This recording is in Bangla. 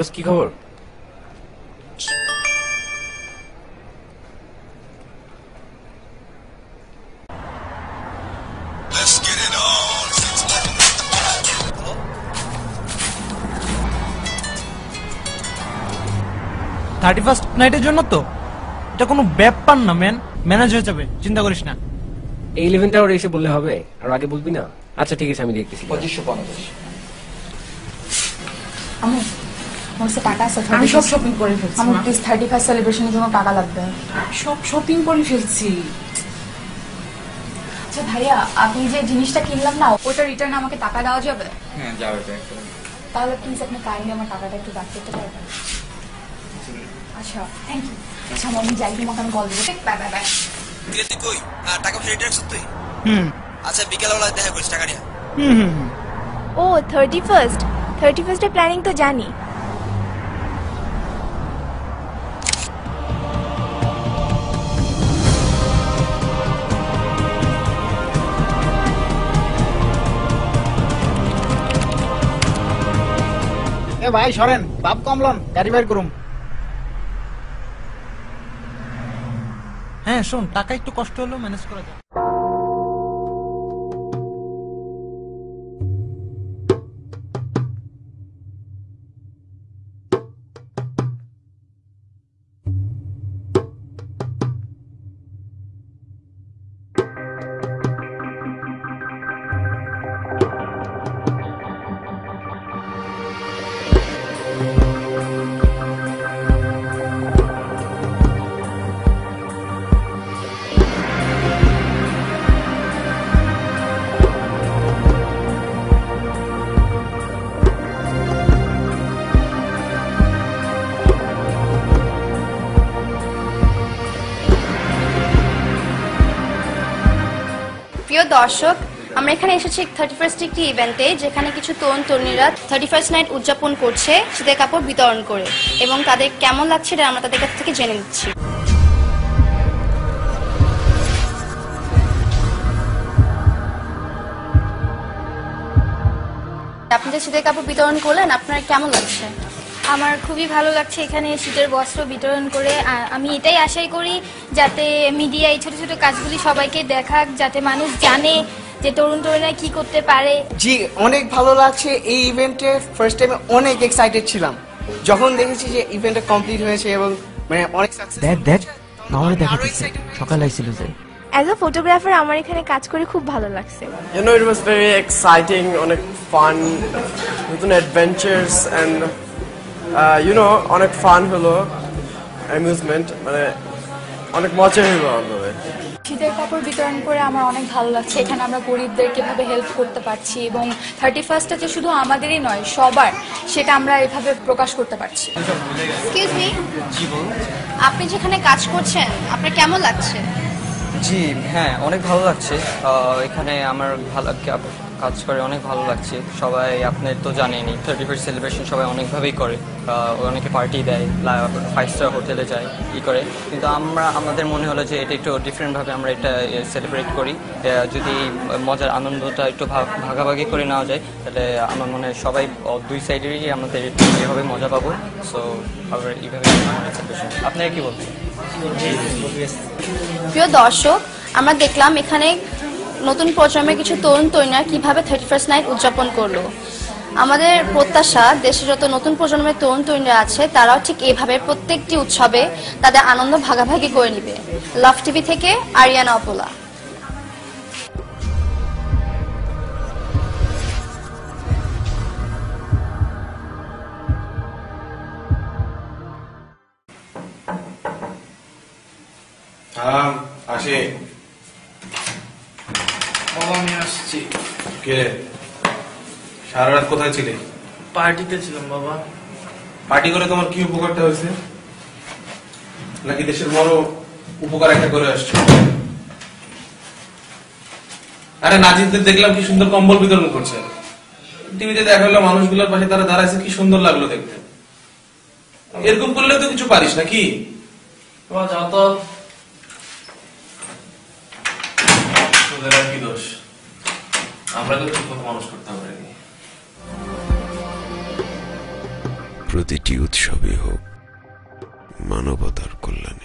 দোস্ত কি খবর? থার্টি ফার্স্ট নাইটের জন্য তো? এটা কোনো ব্যাপার না ম্যান ম্যানেজ হয়ে যাবে চিন্তা করিস না। এই ইলেভেনটা ওরা এসে বললে হবে আর আগে বলবি না? আচ্ছা ঠিক আছে আমি দেখতেছি। পঁচিশশো পঞ্চাশ আমি টাকা আছে আমি সব শপিং করে ফেলছি আমার প্লিজ থার্টি ফার্স্ট সেলিব্রেশনের জন্য টাকা লাগবে। সব শপিং করে ফেলছি। আচ্ছা ভাইয়া আপনি যে জিনিসটা কিনলাম না ওটা রিটার্ন আমাকে টাকা দেওয়া যাবে? হ্যাঁ যাবে তাহলে প্লিজ আপনি কাইন্ডলি আমার টাকাটা একটু ব্যাক করতে পারবেন? আচ্ছা থ্যাংক ইউ আচ্ছা আমি যাই তোমাকে আমি কল দেবো। বাই বাই বাই তুই তুই কই? টাকা পয়সা রেডি তুই হুম। আচ্ছা বিকেলবেলা দেখা করিস টাকা নিয়ে। হুম হুম হুম। ও থার্টি ফার্স্ট থার্টি ফার্স্টের প্ল্যানিং তো জানি। ভাই, সরেন। বাপ কমলন, গাড়ি বাইর করুম। হ্যাঁ শোন, টাকা একটু কষ্ট হলেও ম্যানেজ করা যায়। দর্শক, আমরা এখানে এসেছি থার্টি ফার্স্ট একটি ইভেন্টে যেখানে কিছু তরুণ তরুণীরা থার্টি ফার্স্ট নাইট উদযাপন করছে শীতের কাপড় বিতরণ করে এবং তাদের কেমন লাগছে এটা আমরা তাদের কাছ থেকে জেনে নিচ্ছি। আপনি যে শীতের কাপড় বিতরণ করলেন, আপনার কেমন লাগছে? আমার খুবই ভালো লাগছে এখানে শীতের বস্ত্র বিতরণ করে। আমি এটাই আশাই করি যাতে মিডিয়া এই ছোট ছোট কাজগুলি সবাইকে দেখাক যাতে মানুষ জানে যে তরুণ তরুণীরা কি করতে পারে। জি অনেক ভালো লাগছে এই ইভেন্টে ফার্স্ট টাইমে অনেক এক্সাইটেড ছিলাম। যখন দেখেছি যে ইভেন্টটা কমপ্লিট হয়েছে এবং মানে অনেক সাকসেস দেখ দেখ আমারে দেখাতেছে সকালে আইছিল যে। অ্যাজ আ ফটোগ্রাফার আমার এখানে কাজ করে খুব ভালো লাগছে। You know, it was very exciting, অনেক ফান নতুন অ্যাডভেঞ্চার্স অ্যান্ড ইউ নো অনেক ফান হলো অ্যামিউজমেন্ট মানে অনেক মজা হলো আমাদের। শীতের কাপড় বিতরণ করে আমার অনেক ভালো লাগছে। এখানে আমরা গরিবদের কীভাবে হেল্প করতে পারছি এবং থার্টি ফার্স্টটা যে শুধু আমাদেরই নয় সবার সেটা আমরা এভাবে প্রকাশ করতে পারছি। এক্সকিউজ মি আপনি যেখানে কাজ করছেন আপনার কেমন লাগছে? জি হ্যাঁ অনেক ভালো লাগছে। এখানে আমার ভালো কাজ করে অনেক ভালো লাগছে। সবাই আপনি তো জানেনই থার্টি ফার্স্ট সেলিব্রেশন সবাই অনেকভাবেই করে। অনেকে পার্টি দেয় ফাইভ স্টার হোটেলে যায়, ই করে। কিন্তু আমরা, আমাদের মনে হলো যে এটা একটু ডিফারেন্টভাবে আমরা এটা সেলিব্রেট করি। যদি মজার আনন্দটা একটু ভাগ- ভাগাভাগি করে নেওয়া যায়, তাহলে আমার মনে হয় সবাই দুই সাইডেরই আমাদের এভাবে মজা পাবো। সো আবার এইভাবে আপনারা কি বলবেন? প্রিয় দর্শক আমরা দেখলাম এখানে নতুন প্রজন্মের কিছু তরুণ তরুণীরা কীভাবে থার্টি ফার্স্ট নাইট উদযাপন করল। আমাদের প্রত্যাশা, দেশে যত নতুন প্রজন্মের তরুণ তরুণীরা আছে, তারাও ঠিক এভাবে প্রত্যেকটি উৎসবে তাদের আনন্দ ভাগাভাগি করে নিবে। লাভ টিভি থেকে আরিয়ানা অপোলা। হ্যাঁ আসে। বাবা আমি আসছি। কে? সারা রাত কোথায় ছিলে? পার্টিতে ছিলাম বাবা। পার্টি করে তোমার কি উপকারটা হয়েছে? নাকি দেশের বড় উপকার একটা করে আসছো? আরে নাজিদদের দেখলাম কি সুন্দর কম্বল বিতরণ করছে। টিভিতে দেখা হলো মানুষগুলোর পাশে তারা দাঁড়াইছে কি সুন্দর লাগল দেখতে। এরকম করলে তো কিছু পারিস নাকি? যাও তো আর কি দোষ? আমরা তো ঠিক মতো মানুষ করতে পারিনি প্রতিটি উৎসবে হোক মানবতার কল্যাণ।